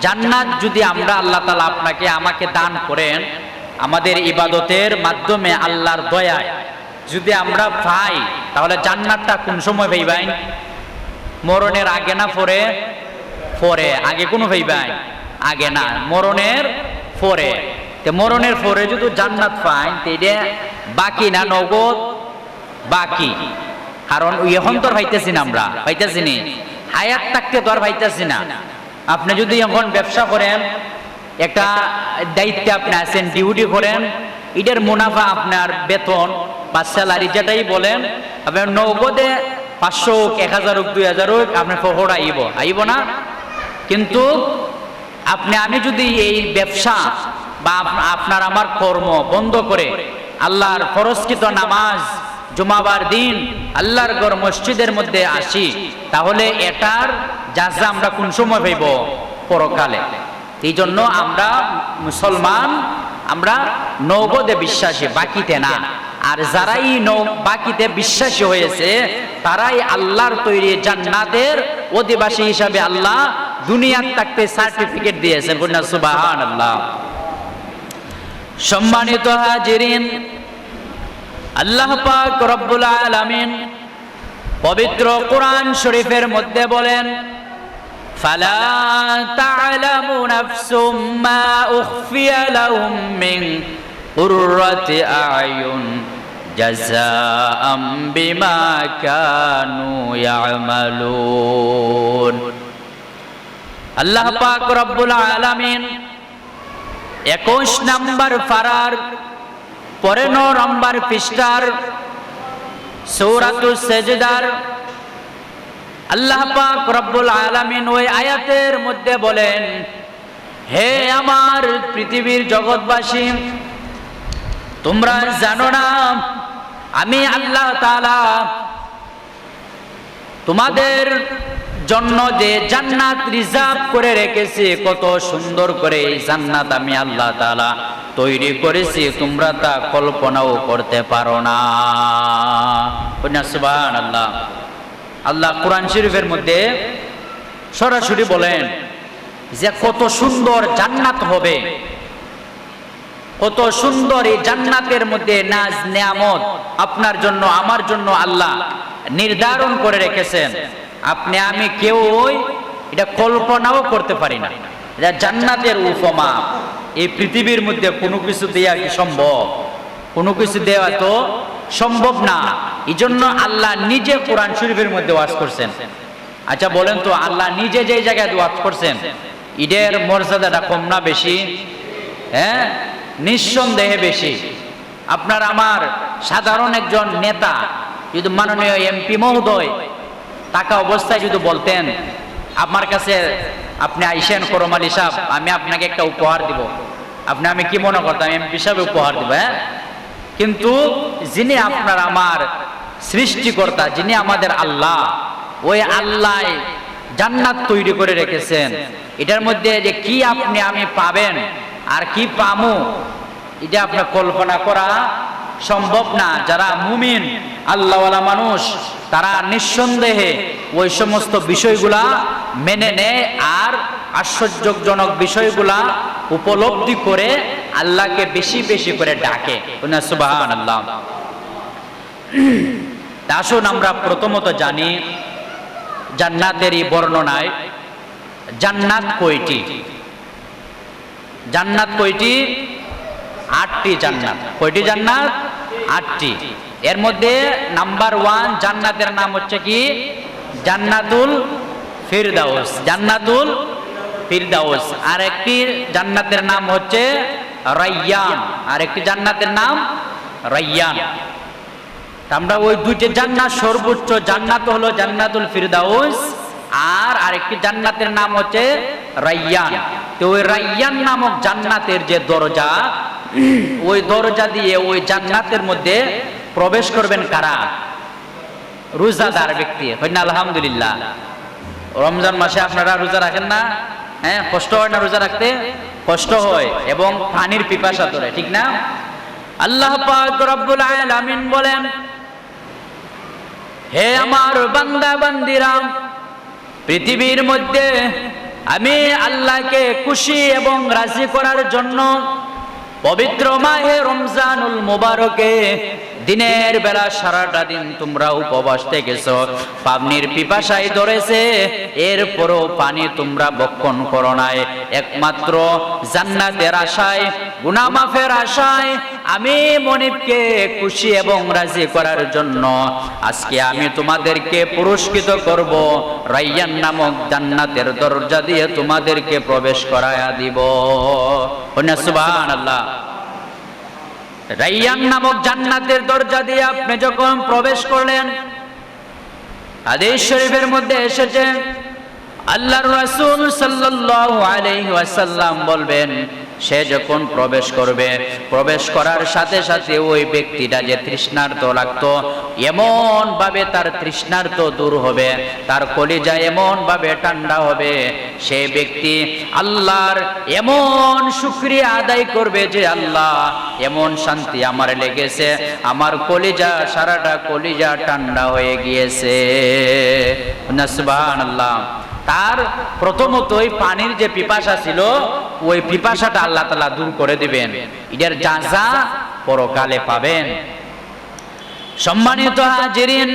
জান্নাত যদি আমরা আল্লাহ তালা আপনাকে আমাকে দান করেন, আমাদের ইবাদতের মাধ্যমে আল্লাহর দয়ায় যদি আমরা পাই, তাহলে জান্নাতটা কোন সময় পাইবাই মরণের আগে না পরে? পরে। আগে কোনো ভাইবাই আগে না। মরণের পরে। তে মরণের পরে যদি জান্নাত পাই এটা বাকি না নগদ? বাকি। কারণ এখন তো আর পাইতেছি না আমরা। পাইতেছি নি। হায়াত থাকতে তো আর পাইতেছি না। আপনি যদি এখন ব্যবসা করেন, একটা দায়িত্বে আপনি আছেন ডিউটি করেন, এটার মুনাফা আপনার বেতন বা স্যালারি যেটাই বলেন, আপনার নগদে পাঁচশো হোক, এক হাজার হোক, দুই হাজার হোক, আপনার ফহর আইব। আইব না? কিন্তু আপনি, আমি যদি এই ব্যবসা বা আপনার আমার কর্ম বন্ধ করে আল্লাহর ফরস্কৃত নামাজ, জুমাবার দিন আল্লাহর ঘর মসজিদের মধ্যে আসি, তাহলে এটার যাজা আমরা কোন সময় পাইব পরকালে। এই জন্য আমরা মুসলমান, আমরা নগদে বিশ্বাসী, বাকিতে না। আর যারাই বাকিতে বিশ্বাসী হয়েছে, তারাই আল্লাহর তৈরি জান্নাতের অধিবাসী হিসাবে আল্লাহ দুনিয়ার থাকতে সার্টিফিকেট দিয়েছেন কন্যা সুবাহান আল্লাহ সম্মানিত হাজিরিন, আল্লাহ পাক রব্বুল আলামিন পবিত্র কোরআন শরীফের মধ্যে বলেন فلا تعلم نفس ما أخفي لهم من قرة أعين جزاء بما كانوا يعملون আল্লাহ পাক রব্বুল আলামিন একুশ নাম্বার ফারার পরে ন নম্বর পৃষ্ঠার সৌরাতু সেজদার আল্লাহ পাক রব্বুল আলামিন ওই আয়াতের মধ্যে বলেন, হে আমার পৃথিবীর জগৎবাসী, তোমরা জানো না, আমি আল্লাহ তাআলা তোমাদের জন্য যে জান্নাত রিজার্ভ করে রেখেছি, কত সুন্দর করে এই জান্নাত আমি আল্লাহ তাআলা তৈরি করেছি, তোমরা তা কল্পনাও করতে পারো না। সুবহানাল্লাহ। আল্লাহ কোরআন শরীফের মধ্যে সরাসরি বলেন যে কত সুন্দর জান্নাত হবে। কত সুন্দর এই জান্নাতের মধ্যে নাজ নেয়ামত আপনার জন্য, আমার জন্য আল্লাহ নির্ধারণ করে রেখেছেন। আপনি, আমি কেউ এটা কল্পনাও করতে পারি না। এটা জান্নাতের উপমা। এই পৃথিবীর মধ্যে কোনো কিছু দেওয়া কি সম্ভব? কোনো কিছু দেওয়া তো সম্ভব না। এই জন্য আল্লাহ নিজে কোরআন শরীফের মধ্যে ওয়াজ করছেন। আচ্ছা বলেন তো, আল্লাহ নিজে যে জায়গায় ওয়াজ করছেন, ঈদের মর্যাদাটা কম না বেশি? হ্যাঁ? নিঃসন্দেহে বেশি। আপনার আমার সাধারণ একজন নেতা, যদি মাননীয় এমপি মহোদয় টাকা অবস্থায় যদি বলতেন, আমার কাছে আপনি আইসেন করমাল হিসাব আমি আপনাকে একটা উপহার দিব। আপনি, আমি কি মনে করতাম, এমপি হিসাবে উপহার দিব হ্যাঁ? কিন্তু যিনি আপনার আমার সৃষ্টিকর্তা, যিনি আমাদের আল্লাহ, ওই আল্লাহ জান্নাত তৈরি করে রেখেছেন। এটার মধ্যে যে কি আপনি আমি পাবেন আর কি পামু, এটা আপনার কল্পনা করা সম্ভব না। যারা মুমিন, আল্লাহওয়ালা মানুষ, তারা নিঃসন্দেহে ওই সমস্ত বিষয়গুলা মেনে নেয় আর আশ্চর্যজনক বিষয়গুলা উপলব্ধি করে আল্লাহকে বেশি বেশি করে ডাকে। সুবাহান আল্লাহ আসুন আমরা প্রথমত জানি জান্নাতেরই বর্ণনায় জান্নাত কয়টি? জান্নাত কয়টি? আটটি জান্নাত। কয়টি জান্নাত? আটটি। এর মধ্যে নাম্বার ওয়ান জান্নাতের নাম হচ্ছে কি? জান্নাতুল ফিরদাউস। জান্নাতুল ফিরদাউস। আর একটি জান্নাতের নাম হচ্ছে রাইয়ান। আর একটি জান্নাতের নাম রাইয়ান। আমরা ওই দুইটি জান্নাত সর্বোচ্চ জান্নাত হলো জান্নাতুল ফিরদাউস, আর আরেকটি জান্নাতের নাম হচ্ছে রাইয়ান। তো ওই রাইয়ান নামক জান্নাতের যে দরজা, ওই দরজা দিয়ে ওই জান্নাতের মধ্যে প্রবেশ করবেন কারা? রোজাদার ব্যক্তি। হয় না আলহামদুলিল্লাহ। রমজান মাসে আপনারা রোজা রাখেন না? হ্যাঁ কষ্ট হয় না রোজা রাখতে? কষ্ট হয় এবং পানির পিপাসা ধরে, ঠিক না? আল্লাহ রব্বুল আলামিন বলেন, হে আমার বান্দা বান্দিরাম পৃথিবীর মধ্যে আমি আল্লাহকে খুশি এবং রাজি করার জন্য পবিত্র মাহে রমজানুল মুবারকে দিনের বেলা সারাটা দিন তোমরা উপবাস থেকেছ পাবনির পিপাসায় ধরেছে, এরপরও পানি তোমরা বক্ষণ করো নাই। একমাত্র জান্নাতের আশায়, গুনামাফের আশায় আমি মনিবকে খুশি এবং রাজি করার জন্য আজকে আমি তোমাদেরকে পুরস্কৃত করব। রাইয়ান নামক জান্নাতের দরজা দিয়ে তোমাদেরকে প্রবেশ করায়া দিব। সুবহান আল্লাহ রাইয়ান নামক জান্নাতের দরজা দিয়ে আপনি যখন প্রবেশ করলেন আদেশ শরীফের মধ্যে এসেছে, আল্লাহর রাসূল সাল্লাল্লাহু আলাইহি ওয়াসাল্লাম বলবেন সে যখন প্রবেশ করবে, প্রবেশ করার সাথে সাথে ওই ব্যক্তিটা যে তৃষ্ণার্ত লাগতো এমন ভাবে তার তৃষ্ণার্ত দূর হবে, তার কলিজা এমন ভাবে ঠান্ডা হবে, সে ব্যক্তি আল্লাহর এমন শুক্রিয়া আদায় করবে যে আল্লাহ, এমন শান্তি আমার লেগেছে, আমার কলিজা, সারাটা কলিজা ঠান্ডা হয়ে গিয়েছে। আল্লাহ তার প্রথমত ওই পানির যে পিপাসা ছিল ওই পিপাসাটা আল্লাহ তালা দূর করে দিবেন। এটার যা পরকালে পাবেন। সম্মানিত হাজিরিন,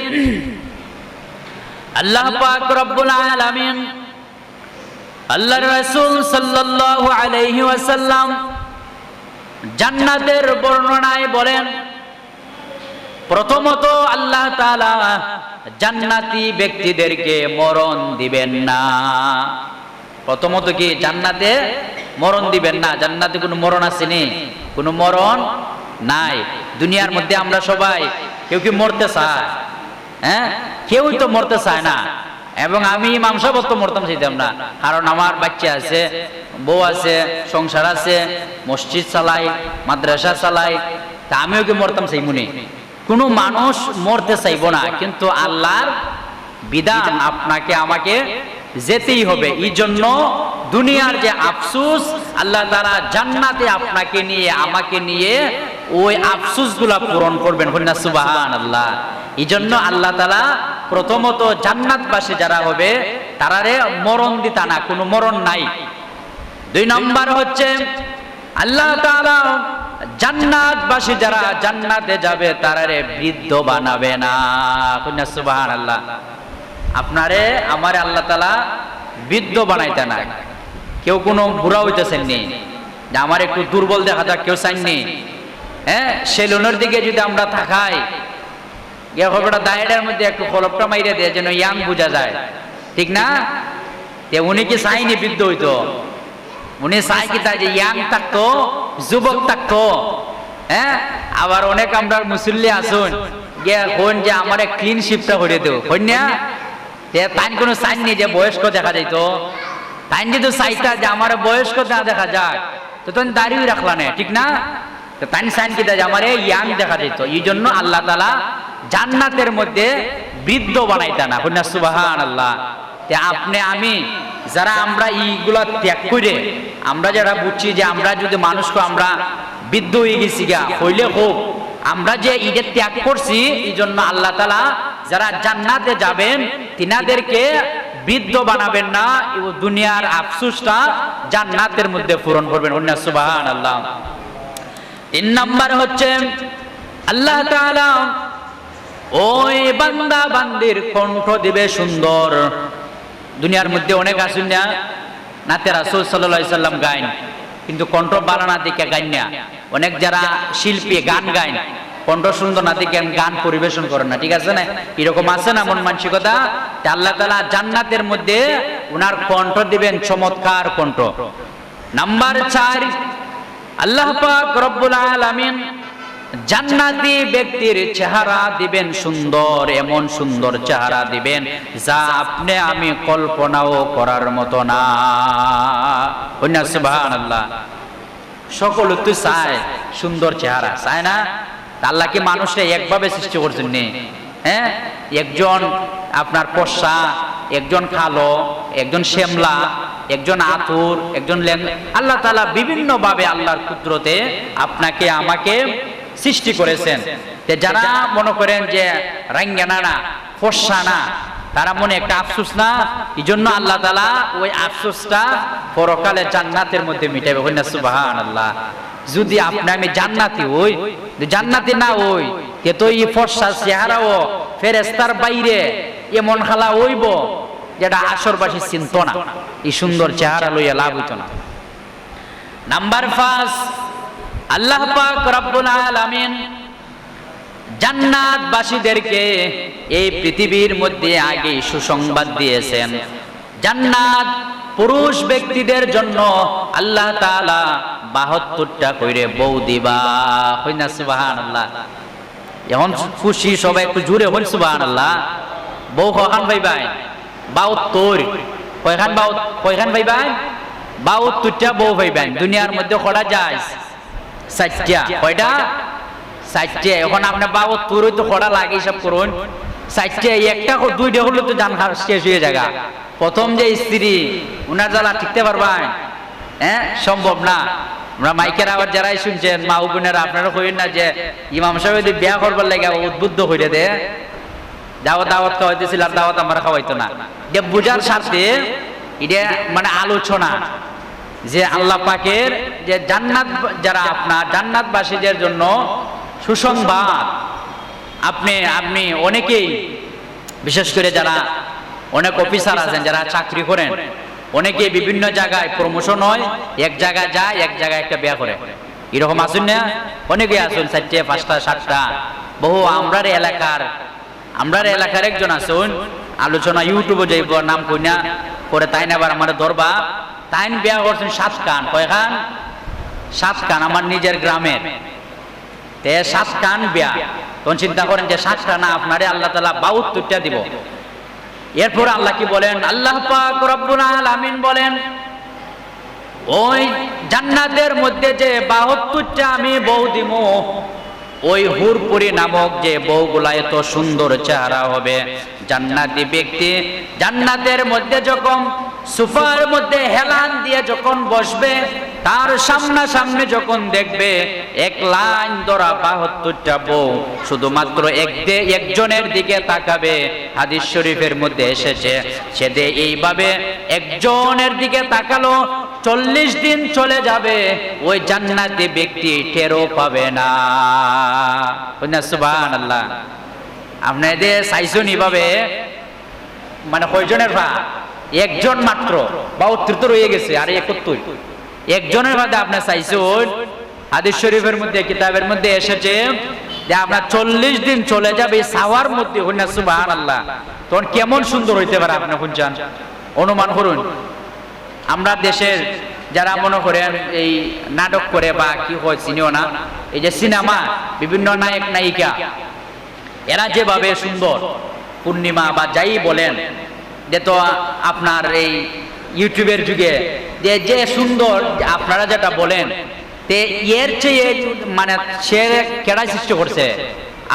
আল্লাহ পাক রব্বুল আলামিন আল্লাহর রাসূল সাল্লাল্লাহু আলাইহি ওয়াসাল্লাম জান্নাতের বর্ণনায় বলেন, প্রথমত আল্লাহ তাআলা জান্নাতি ব্যক্তিদেরকে মরণ দিবেন না। প্রথমত কি জান্নাতে মরণ দিবেন না। জান্নাতে কোনো মরণ আসেনি। কোনো মরণ নাই। দুনিয়ার মধ্যে আমরা সবাই কেউ কি মরতে চায়? হ্যাঁ? কেউই তো মরতে চায় না। এবং আমি মাংসাবত তো মরতাম চাইতাম না। কারণ আমার বাচ্চা আছে, বউ আছে, সংসার আছে, মসজিদ চালাই, মাদ্রাসা চালাই। তা আমিও কি মরতাম চাইমুনি? কোনো মানুষ মরতে চাইব না। কিন্তু আল্লাহর বিধান আপনাকে আমাকে যেতেই হবে। এই জন্য দুনিয়ার যে আফসুস আল্লাহ তারা জান্নাতে আপনাকে নিয়ে আমাকে নিয়ে ওই আফসুসগুলা পূরণ করবেন। সুবাহান আল্লাহ এই জন্য আল্লাহ তালা প্রথমত জান্নাতবাসী যারা হবে তারারে মরণ দিতা না কোনো মরণ নাই। দুই নম্বর হচ্ছে আল্লাহ তাআলা জান্নাতবাসী যারা জান্নাতে যাবে তারারে বৃদ্ধ বানাবে না। সুবাহান আল্লাহ আপনারে আমার আল্লাহ তালা বৃদ্ধ বানাইতে না কেউ কোনো বুড়া হইতেছেন নি। যে আমার একটু দুর্বল দেখা যাক, কেউ চাইননি হ্যাঁ সেলুনের দিকে যদি আমরা থাকাই খবরটা দায়ের মধ্যে একটু কলপটা মাইরে দেয়, যেন ইয়াং বোঝা যায়। ঠিক না? উনি কি চাইনি বৃদ্ধ হইতো? উনি চাই কি তাই যে ইয়াং থাকতো, যুবক থাকতো। হ্যাঁ আবার অনেক আমরা মুসল্লি আসুন, গিয়া কোন যে আমার ক্লিন শিপটা করে কন্যা তে তাই কোনো সাইন নেই, যে বয়স্ক দেখা তাই যদি যে আমার বয়স্ক না দেখা যাক তো দাঁড়িয়ে রাখলা না, ঠিক না? তো তাই সাইন কি যে আমার ইয়াং দেখা যেত এই জন্য আল্লাহ তালা জান্নাতের মধ্যে বৃদ্ধ বানাইতা না। কন্যা সুবাহান আল্লাহ আপনি, আমি, যারা আমরা এইগুলা ত্যাগ করে, আমরা যারা বুঝছি যে আমরা যদি মানুষকে আমরা বৃদ্ধ হয়ে গেছি গা, হইলে হোক, আমরা যে ঈদের ত্যাগ করছি, এই জন্য আল্লাহ তালা যারা জান্নাতে যাবেন, তিনাদেরকে বৃদ্ধ বানাবেন না দুনিয়ার আফসুসটা জান্নাতের মধ্যে পূরণ করবেন। অন্য সুবাহান আল্লাহ তিন নাম্বার হচ্ছে, আল্লাহ ওই বান্দা বান্দির কণ্ঠ দিবে সুন্দর। দুনিয়ার মধ্যে অনেক আসুন না, নাতে রাসুল সাল্লাম গাইন, কিন্তু কণ্ঠ বাড়ানা দিকে গাইন না। অনেক যারা শিল্পী গান গাইন কণ্ঠ সুন্দর না দিকে গান পরিবেশন করেন না, ঠিক আছে না? এরকম আছে না মন মানসিকতা? আল্লাহ তালা জান্নাতের মধ্যে উনার কণ্ঠ দিবেন চমৎকার কণ্ঠ। নাম্বার চার, আল্লাহ পাক রব্বুল আলামিন জান্নাতি ব্যক্তির চেহারা দিবেন সুন্দর, এমন সুন্দর চেহারা দিবেন যা আপনি আমি কল্পনাও করার মতো না। সুবহানাল্লাহ, সকল তো চায়, সুন্দর চেহারা, চায় না? আল্লাহ কি একভাবে সৃষ্টি করছেন হ্যাঁ? একজন আপনার পশা একজন খালো একজন শ্যামলা, একজন আতুর, একজন আল্লাহ তালা বিভিন্নভাবে আল্লাহর কুদরতে আপনাকে, আমাকে সৃষ্টি করেছেন। যারা মনে করেন যে রাঙ্গানা না তারা মনে একটা আফসোস না? এই জন্য আল্লাহ তালা ওই আফসোসটা পরকালে জান্নাতের মধ্যে মিটাবে হই না সুবাহান আল্লাহ যদি আপনি আমি জান্নাতি হই জান্নাতি না হই, কে তো এই ফর্সা চেহারাও ফেরেস্তার বাইরে এমন খালা হইব যেটা আসরবাসী চিন্ত না। এই সুন্দর চেহারা লইয়া লাভ হইত না। নাম্বার পাঁচ, আল্লাহ পাক রব্বুল আলামিন জান্নাতবাসীদেরকে এই পৃথিবীর মধ্যে আগে সুসংবাদ দিয়েছেন। জান্নাত পুরুষ ব্যক্তিদের জন্য আল্লাহ তাআলা বাহাত্তরটা কইরে বউ দিবা। হইনা সুবহানাল্লাহ। এখন খুশি সবাই একটু জুড়ে হল সুবহানাল্লাহ। বউ কখান ভাই বাহাত্তর। কয়খান বাউ কয়খান ভাই বাহাত্তরটা বউ ভাই দুনিয়ার মধ্যে করা যায় চারটা। কয়টা? চারটে এখন আপনার বাবু তোরই তো করা লাগে সব করুন। চারটে একটা দুইটা হলে তো জান শেষ হয়ে জায়গা প্রথম যে স্ত্রী, উনার জ্বালা ঠিকতে পারবেন হ্যাঁ সম্ভব না। আমরা মাইকের আবার যারাই শুনছেন, মা বোনেরা, আপনারা কইন না যে ইমাম সাহেব যদি বিয়া করবার লাগে উদ্বুদ্ধ হইলে দে। দাওয়াত দাওয়াত খাওয়াইতেছিল আর দাওয়াত আমরা খাওয়াইতো না। যে বুঝার সাথে এটা মানে আলোচনা। যে আল্লাহ পাকের যে জান্নাত, যারা আপনার জান্নাতবাসীদের জন্য সুসংবাদ। আপনি আপনি অনেকেই বিশেষ করে যারা অনেক অফিসার আছেন যারা চাকরি করেন অনেকে বিভিন্ন জায়গায় প্রমোশন হয় এক জায়গায় যায় এক জায়গায় একটা বিয়া করে। এরকম আসুন না? অনেকে আসুন চারটে পাঁচটা সাতটা। বহু আমরার এলাকার আমরার এলাকার একজন আসুন আলোচনা ইউটিউবে যাইব নাম কই না পরে তাই না আবার আমার দরবা তাইন বিয়া করছেন সাত কান কয়খান? সাত কান আমার নিজের গ্রামের। তে সাত কান বিয়া। তখন চিন্তা করেন যে সাত কানা আপনারে আল্লাহ তালা বাউত্তরটা দিব। এরপর আল্লাহ কি বলেন? আল্লাহ পাক রব্বুল আলামিন বলেন, ওই জান্নাতের মধ্যে যে বাহাত্তরটা আমি বউ দিব, ওই হুরপুরি নামক যে বউগুলা এত সুন্দর চেহারা হবে। জান্নাতি ব্যক্তি জান্নাতের মধ্যে যখন সুফার মধ্যে হেলান দিয়ে যখন বসবে, তার সামনা সামনে যখন দেখবে, এক লাইন ধরা বাহাত্তরটা বউ শুধুমাত্র এক একজনের দিকে তাকাবে, হাদিস শরীফের মধ্যে এসেছে, সে দে এইভাবে একজনের দিকে তাকালো, চল্লিশ দিন চলে যাবে, ওই জান্নাতি ব্যক্তি টেরো পাবে না। সুবাহ আল্লাহ আপনাদের চাইছুন এইভাবে? মানে কয়জনের ভা একজন মাত্র বা উত্তৃত রয়ে গেছে, আর একত্তর। একজনের মধ্যে আপনার চাইছেন, হাদিস শরীফের মধ্যে, কিতাবের মধ্যে এসেছে যে আপনার চল্লিশ দিন চলে যাবে সাওয়ার মধ্যে হইনা সুবাহ আল্লাহ তখন কেমন সুন্দর হইতে পারে আপনি শুনছেন অনুমান করুন। আমরা দেশের যারা মনে করেন এই নাটক করে বা কি হয় চিনিও না এই যে সিনেমা, বিভিন্ন নায়ক নায়িকা এরা যেভাবে সুন্দর, পূর্ণিমা বা যাই বলেন যে তো আপনার এই ইউটিউবের যুগে, যে যে সুন্দর আপনারা যেটা বলেন, তে এর চেয়ে মানে সে কেডা সৃষ্টি করছে?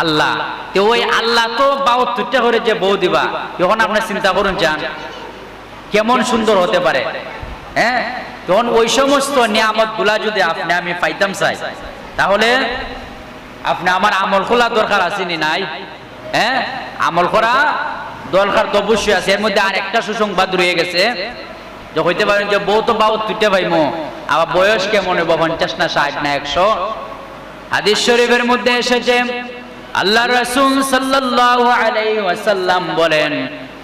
আল্লাহ। তো ওই আল্লাহ তো বাহাত্তরটা করে যে বউ দিবা যখন আপনি চিন্তা করুন চান কেমন সুন্দর হতে পারে। হ্যাঁ? তখন ওই সমস্ত নিয়ামতগুলা যদি আপনি আমি পাইতাম চাই, তাহলে আপনি আমার আমল খোলা দরকার আসেনি নাই? হ্যাঁ? আমল করা দরকার তো অবশ্যই আছে, এর মধ্যে আর একটা সুসংবাদ রয়ে গেছে। যে হইতে পারেন যে বউ তো বাউ তুইতে ভাইমো আবার বয়স কেমন হইব? পঞ্চাশ না ষাট না একশো? হাদিস শরীফের মধ্যে এসেছে আল্লাহ রসুল সাল্লাল্লাহু আলাইহি বলেন,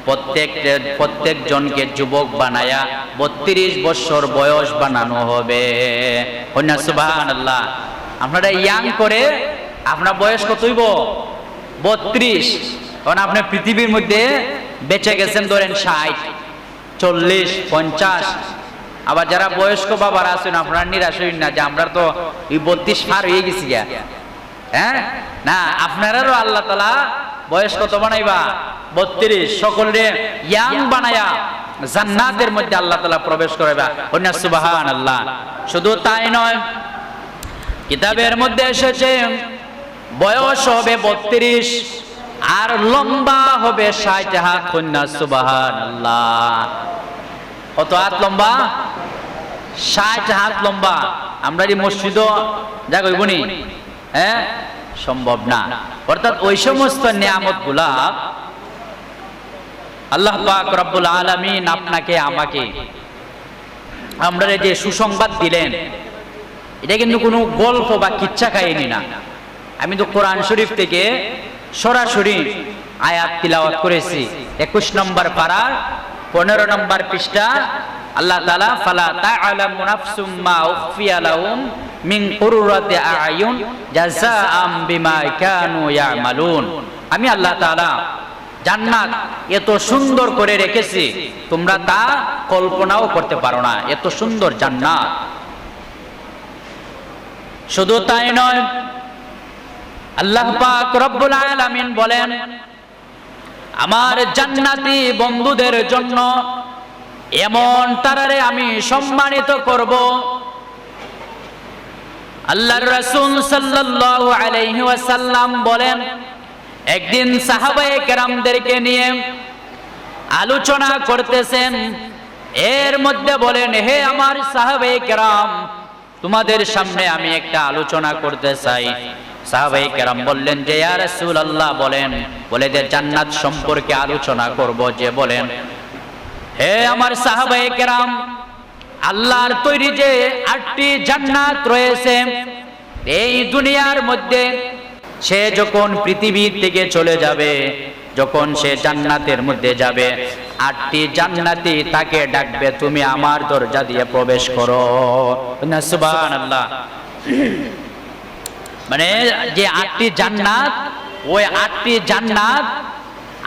প্রত্যেক প্রত্যেক জনকে যুবক বানায়া বত্রিশ বছর বয়স বানানো হবে। কন্যা আপনারা ইয়াং করে, আপনার বয়স কত হইব? বত্রিশ। কারণ আপনি পৃথিবীর মধ্যে বেঁচে গেছেন ধরেন ষাট, চল্লিশ, পঞ্চাশ। আবার যারা বয়স্ক বাবার আছেন, আপনারা নিরাশ হইন না যে আমরা তো এই বত্রিশ পার হয়ে গেছি গা হ্যাঁ? না, আপনারারও আল্লাহ তালা বয়স কত বানাইবা? বত্রিশ। সকলে ইয়াং বানায়া জান্নাতের মধ্যে আল্লাহ তালা প্রবেশ করাইবা। অন্য সুবাহান আল্লাহ শুধু তাই নয়, কিতাবের মধ্যে এসেছে, বয়স হবে বত্রিশ। আর লম্বা হবে ষাট হাত কন্যা সুবাহান কত হাত লম্বা? ষাট হাত লম্বা। আমরা এই মসজিদ কইবনি হ্যাঁ? সম্ভব না। অর্থাৎ ওই সমস্ত নিয়ামতগুলা আল্লাহ পাক রব্বুল আলামিন আপনাকে, আমাকে আমরা যে সুসংবাদ দিলেন, এটা কিন্তু কোনো গল্প বা কিচ্ছা কাহিনী না। আমি তো কোরআন শরীফ থেকে সরাসরি আয়াত তিলাওয়াত করেছি। একুশ নম্বর পাড়ার পনেরো নম্বর পৃষ্ঠা, আল্লাহ তালা ফালা তা'লামু নাফসুম মা উখফিয়া লাহুম মিন কুররাতি আ'য়ুন জাযাআম বিমা কানু ইয়ামালুন। আমি আল্লাহ তাআলা জান্নাত এত সুন্দর করে রেখেছি, তোমরা তা কল্পনাও করতে পারো না, এত সুন্দর জান্নাত। শুধু তাই নয় আল্লাহ পাক রব্বুল আলামিন বলেন, আমার জান্নাতি বন্ধুদের জন্য এমন তারারে আমি সম্মানিত করব। আল্লাহর রাসূল সাল্লাল্লাহু আলাইহি ওয়াসাল্লাম বলেন, একদিন সাহাবায়ে কেরামদেরকে নিয়ে আলোচনা করতেছেন। এর মধ্যে বলেন, হে আমার সাহাবায়ে কেরাম, তোমাদের সামনে আমি একটা আলোচনা করতে চাই। সাহাবাই কেরাম বললেন যে, ইয়া রাসূলুল্লাহ, বলেন, বলে যে, জান্নাত সম্পর্কে আলোচনা করব যে, বলেন, হে আমার সাহাবাই কেরাম, আল্লাহর তৈরি যে আটটি জান্নাত রয়েছে, এই দুনিয়ার মধ্যে সে যখন পৃথিবীর থেকে চলে যাবে, যখন সে জান্নাতের মধ্যে যাবে, আটটি জান্নাতি তাকে ডাকবে, তুমি আমার দরজা দিয়ে প্রবেশ করো। না সুবহানাল্লাহ। মানে যে আটটি জান্নাত ওই আটটি জান্নাত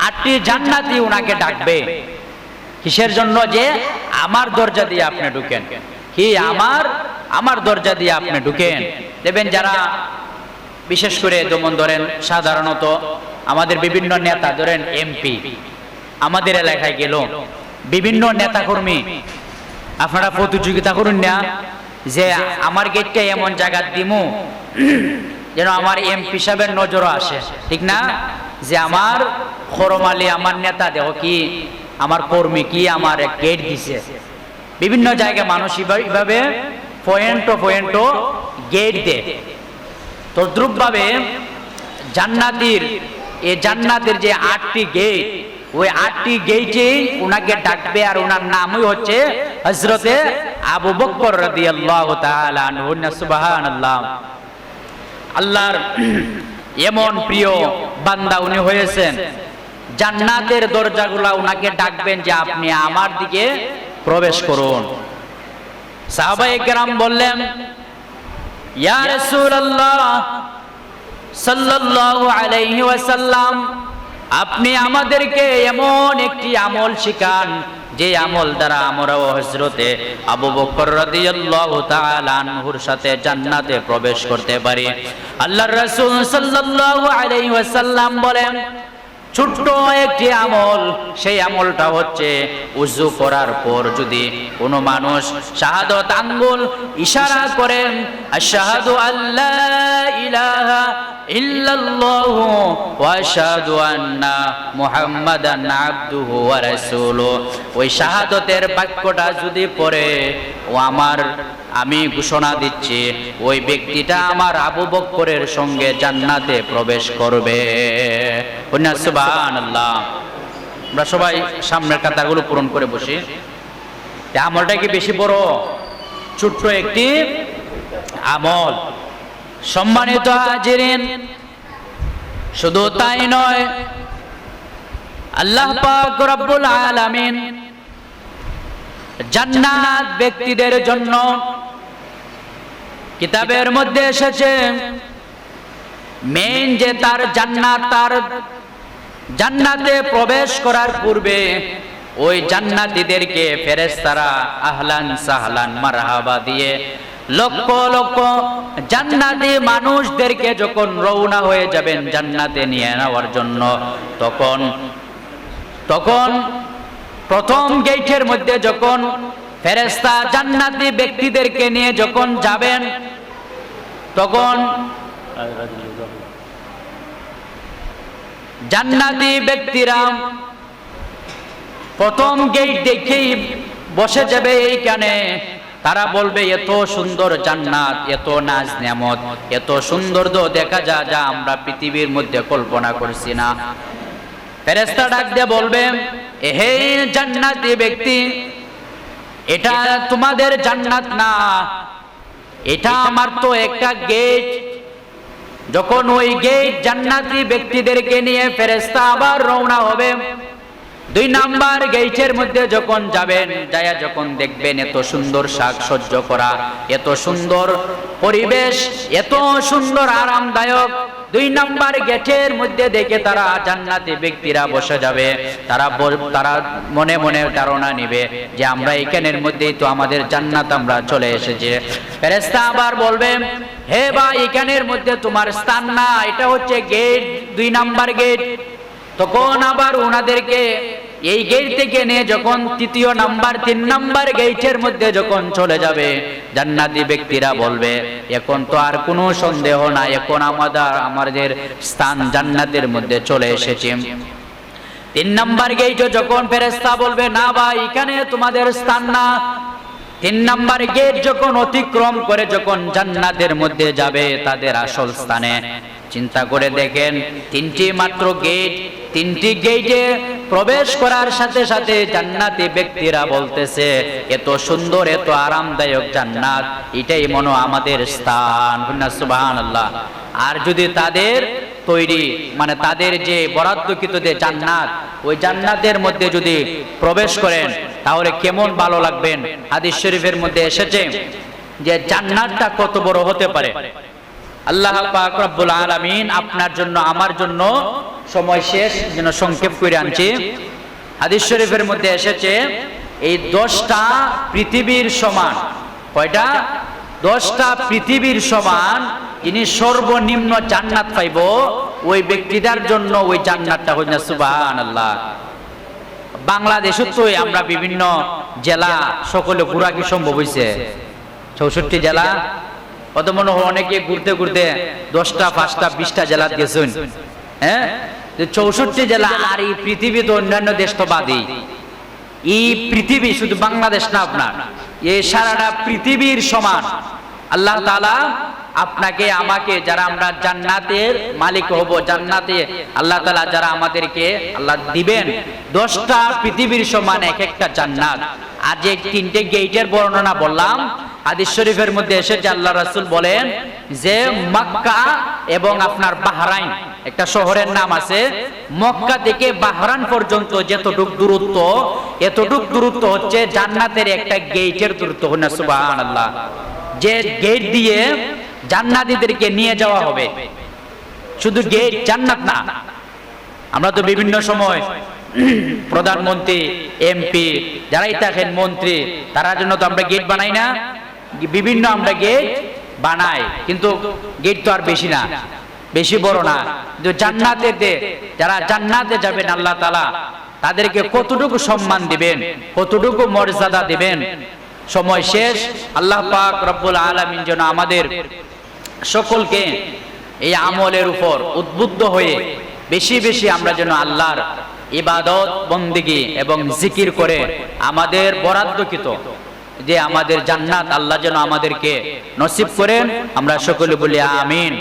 আটটি জান্নাতই ওনাকে ডাকবে। কিসের জন্য যে আমার দরজা দিয়ে আপনি ঢুকেন। কি আমার আমার দরজা দিয়ে আপনি ঢুকেন? দেখবেন যারা বিশেষ করে যেমন ধরেন সাধারণত আমাদের বিভিন্ন নেতা ধরেন এমপি আমাদের এলাকায় গেল বিভিন্ন নেতাকর্মী। আপনারা প্রতিযোগিতা করুন না যে আমার গেটটা এমন জায়গা দিমু যেন আমার এমপি সাহেবের নজরও আসে। ঠিক না? যে আমার খরমালি আমার নেতা দেহ কি? আমার কর্মী কি? আমার গেট দিছে। বিভিন্ন জায়গায় মানুষ এইভাবে পয়েন্ট পয়েন্ট গেট দেয় তদ্রুপভাবে জান্নাতির এই জান্নাতের যে আটটি গেট ওই আটটি গেটেই ওনাকে ডাকবে আর ওনার নামই হচ্ছে হজরতে আবু বকর রাদিয়াল্লাহু তাআলা আনহু। সুবহানাল্লাহ। আল্লাহর এমন প্রিয় বান্দা উনি হয়েছেন। জান্নাতের দরজাগুলা উনাকে ডাকবেন যে আপনি আমার দিকে প্রবেশ করুন। সাহাবায়ে কেরাম বললেন, ইয়া রাসূলুল্লাহ সাল্লাল্লাহু আলাইহি ওয়াসাল্লাম, আপনি আমাদেরকে এমন একটি আমল শিখান যে আমল দ্বারা আমরাও হজরতে আবু বকর রাদিয়াল্লাহু তাআলা আনহুর সাথে জান্নাতে প্রবেশ করতে পারি। আল্লাহর রাসূল সাল্লাল্লাহু আলাইহি ওয়াসাল্লাম বলেন ছোট্ট একটি আমল, সেই আমলটা হচ্ছে উজু করার পর যদি কোনো মানুষ শাহাদত আঙ্গুল ইশারা করেন, আশহাদু আল্লাহ ইলাহা ইল্লাল্লাহু ওয়া আশহাদু আন্না মুহাম্মাদান আবদুহু ওই শাহাদতের বাক্যটা যদি পড়ে, ও আমার আমি ঘোষণা দিচ্ছি, ওই ব্যক্তিটা আমার আবু বক্করের সঙ্গে জান্নাতে প্রবেশ করবে। আমরা সবাই সামনের কাতারগুলো পূরণ করে বসি। আমলটা কি বেশি বড়? ছোট্ট একটি আমল। সম্মানিত হাজিরিন, শুধু তাই নয়, আল্লাহ পাক রব্বুল আলামিন জান্নাত ব্যক্তিদের জন্য কিতাবের মধ্যে এসেছে মেন যে তার জান্নাত, তার জান্নাতে প্রবেশ করার পূর্বে ওই জান্নাতীদেরকে ফেরেশতারা আহলান সাহলান মারহাবা দিয়ে লক্ষ লক্ষ জান্নাতি মানুষদেরকে যখন রওনা হয়ে যাবেন জান্নাতে নিয়ে নেওয়ার জন্য, তখন তখন প্রথম গেটের মধ্যে যখন ফেরেস্তা জান্নাতি ব্যক্তিদেরকে নিয়ে যখন যাবেন, তখন জান্নাতি ব্যক্তিরা প্রথম গেট দেখেই বসে যাবে এইখানে। তারা বলবে, এত সুন্দর জান্নাত, এত নাজ নেমত এত সুন্দর দেখা যা যা আমরা পৃথিবীর মধ্যে কল্পনা করছি না। ফেরেস্তা ডাক দিয়ে বলবে হে জান্নাতি ব্যক্তি, এটা তোমাদের জান্নাত না। এটা আমার তো একটা গেট। যখন ওই গেট জান্নাতি ব্যক্তিদেরকে নিয়ে ফেরেস্তা আবার রওনা হবে, দুই নাম্বার গেটের মধ্যে যখন যাবেন, যায়া যখন দেখবেন এত সুন্দর শাক করা, এত সুন্দর পরিবেশ, এত সুন্দর আরামদায়ক দুই নাম্বার গেটের মধ্যে দেখে তারা জান্নাতি ব্যক্তিরা বসে যাবে। তারা তারা মনে মনে ধারণা নিবে যে আমরা এখানের মধ্যেই তো আমাদের জান্নাত আমরা চলে এসেছি। ফেরেস্তা আবার বলবে, হে ভাই, এখানের মধ্যে তোমার স্থান না, এটা হচ্ছে গেট, দুই নাম্বার গেট। তখন আবার ওনাদেরকে এই গেট থেকে নিয়ে যখন তৃতীয় নাম্বার, তিন নাম্বার গেটের মধ্যে যখন চলে যাবে, জান্নাতি ব্যক্তিরা বলবে, এখন তো আর কোনো সন্দেহ নাই, এখন আমাদের আমাদের স্থান জান্নাতের মধ্যে চলে এসেছে। তিন নাম্বার গেটে যখন ফেরেস্তা বলবে, না ভাই, এখানে তোমাদের স্থান না। তিন নাম্বার গেট যখন অতিক্রম করে যখন জান্নাতের মধ্যে যাবে, তাদের আসল স্থানে। চিন্তা করে দেখেন, তিনটি মাত্র গেট তিনটি গেটে প্রবেশ করার সাথে সাথে জান্নাতি ব্যক্তিরা বলতেছে, এত সুন্দর, এত আরামদায়ক জান্নাত, এটাই মনে আমাদের স্থান। সুবাহান আল্লাহ আর যদি তাদের তৈরি মানে তাদের যে বরাদ্দকৃত যে জান্নাত, ওই জান্নাতের মধ্যে যদি প্রবেশ করেন, তাহলে কেমন ভালো লাগবেন হাদিস শরীফের মধ্যে এসেছে যে জান্নাতটা কত বড় হতে পারে। আল্লাহ পাক রব্বুল আলামিন আপনার জন্য, আমার জন্য সময় শেষ, যেন সংক্ষেপ করে আনছি। হাদিস শরীফের মধ্যে এসেছে, এই দশটা পৃথিবীর সমান। কয়টা? দশটা পৃথিবীর সমান যিনি সর্বনিম্ন জান্নাত পাইব, ওই ব্যক্তিটার জন্য ওই জান্নাতটা হই না সুবাহান আল্লাহ বাংলাদেশে তো আমরা বিভিন্ন জেলা, সকলে ঘোরা কি সম্ভব হয়েছে চৌষট্টি জেলা? অত মনে হয় অনেকে ঘুরতে ঘুরতে দশটা, পাঁচটা, বিশটা জেলা গেছেন। হ্যাঁ? চৌষট্টি জেলা আর এই পৃথিবীতে অন্যান্য দেশ তো বাদেই এই পৃথিবী শুধু বাংলাদেশ না আপনার এই সারাটা পৃথিবীর সমান। আল্লাহ তাআলা আপনাকে, আমাকে যারা আমরা জান্নাতের মালিক হব, জান্নাতে আল্লাহ তালা যারা আমাদেরকে আল্লাহ দিবেন, দশটা পৃথিবীর সমান এক একটা জান্নাত। যে তিনটে গেইটের বর্ণনা বললাম হাদিস শরীফের মধ্যে এসেছে আল্লাহ রাসূল বলেন যে মক্কা এবং আপনার বাহরাইন একটা শহরের নাম আছে মক্কা থেকে বাহরান পর্যন্ত যতটুক দূরত্ব এতটুক দূরত্ব হচ্ছে জান্নাতের একটা গেটের দূরত্ব হন সুবহানাল্লাহ। যে গেট দিয়ে জান্নাতীদেরকে নিয়ে যাওয়া হবে। শুধু গেট জান্নাত না। আমরা তো বিভিন্ন সময় প্রধানমন্ত্রী এমপি যারাই থাকেন মন্ত্রী তারা জন্য তো আমরা গেট বানাই না। বিভিন্ন আমরা গেট বানাই কিন্তু গেট তো আর বেশি না। বেশি বড় না। কিন্তু জান্নাতেতে যারা জান্নাতে যাবেন আল্লাহ তালা তাদেরকে কতটুকু সম্মান দিবেন, কতটুকু মর্যাদা দিবেন? সময় শেষ। আল্লাহ পাক রব্বুল আলমিন যেন আমাদের সকলকে এই আমলের উপর উদ্বুদ্ধ হয়ে বেশি বেশি আমরা যেন আল্লাহর ইবাদত, বন্দিগি এবং জিকির করে আমাদের বরাদ্দকৃত যে আমাদের জান্নাত আল্লাহ যেন আমাদেরকে নসিব করেন আমরা সকলে বলি আমিন।